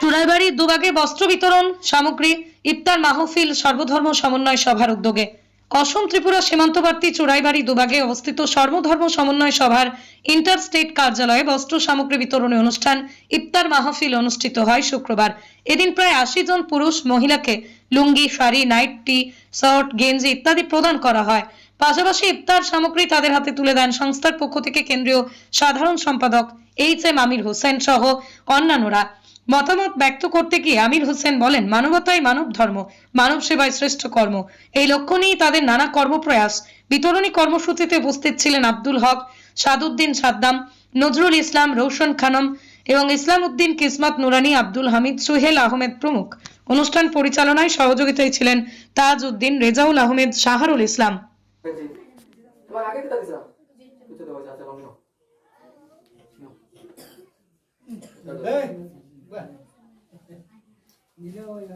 চুড়াইবাড়ি দুবাগে বস্ত্র বিতরণ, সামগ্রী, ইফতার মাহফিল, সর্বধর্ম সমন্বয় সভার উদ্যোগে। অসম ত্রিপুরা সীমান্তবর্তী চুড়াইবাড়ি দুবাগে অবস্থিত সর্বধর্ম সমন্বয় সভার ইন্টার স্টেট কার্যালয়ে বস্ত্র সামগ্রী বিতরণী অনুষ্ঠান, ইফতার মাহফিল অনুষ্ঠিত হয় শুক্রবার। এদিন প্রায় আশি জন পুরুষ, মহিলাকে lungi, sari, night T shirt, গেঞ্জি ইত্যাদি প্রদান করা হয়। পাশাপাশি ইফতার সামগ্রী তাদের হাতে তুলে দেন সংস্থার পক্ষ থেকে কেন্দ্রীয় সাধারণ সম্পাদক এইচ এম আমির হোসেন সহ অন্যান্যরা। মতামত ব্যক্ত করতে গিয়ে আমির হোসেন বলেন, মানবতাই মানব ধর্ম, মানব সেবায় শ্রেষ্ঠ কর্ম। এই লক্ষ্য নিয়েই তাদের নানা কর্মপ্রয়াস। বিতরণী কর্মসূচিতে উপস্থিত ছিলেন আব্দুল হক, সাদুদ্দিন সাদ্দাম, নজরুল ইসলাম, রৌশন খানম এবং ইসলাম উদ্দিন কিসমত নুরানি, আব্দুল হামিদ, সুহেল আহমেদ প্রমুখ। অনুষ্ঠান পরিচালনায় সহযোগিতায় ছিলেন তাজ উদ্দিন রেজাউল আহমেদ, শাহরুল ইসলাম। জি তোমার আগে কিতা দিছা কিছু লম্বা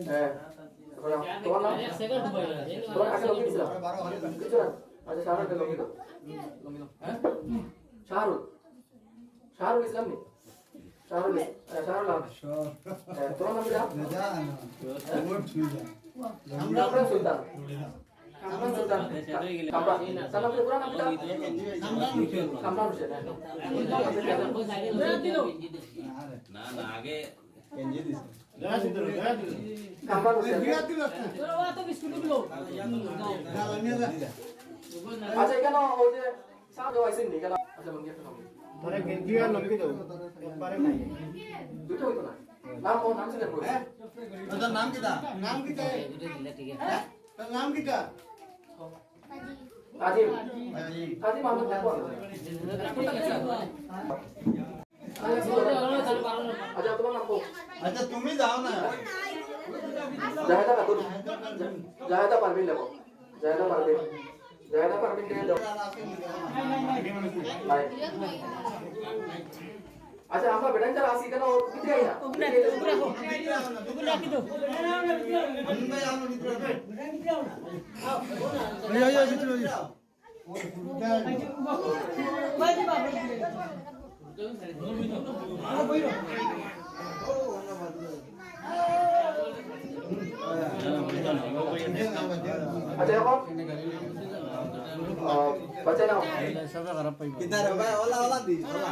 হ্যাঁ তোমার নাম? তোমার আগে লম্বি দিছা কিছু না? আচ্ছা শাহরুখ দাও দাও হ্যাঁ? শাহরুখ? শাহরুখ ইসলাম নি? শাহরুখ শাহরুখ নাম হ্যাঁ তোমার নাম কি আমরা আমরা সুলতান আমরা সুলতান। কি না না আগে আচ্ছা কেন ওই যে সাপ দেওয়া আইসেন নি কেন আচ্ছা লঙ্গি একটা ধরে গেঞ্জি আর লঙ্গি দাও একবারে নাই দুটো হইতো না নাম ও নাম ছিল কই তোর নাম কিটা নাম কিটা তোর? নাম ताजिम ताजिम मोहम्मद देखो अच्छा तुम्हारा नाम को अच्छा तुम ही जाओ ना जायदा का तुम जायदा परवीन देखो जायदा परवीन जायदा परवीन दे दो नहीं नहीं नहीं আচ্ছা আমরা বেটান যারা আসি কেন কিতে আইনা আচ্ছা এখন বাচ্চা নাও কিটা রে ভাই ওলা ওলা দি ওলা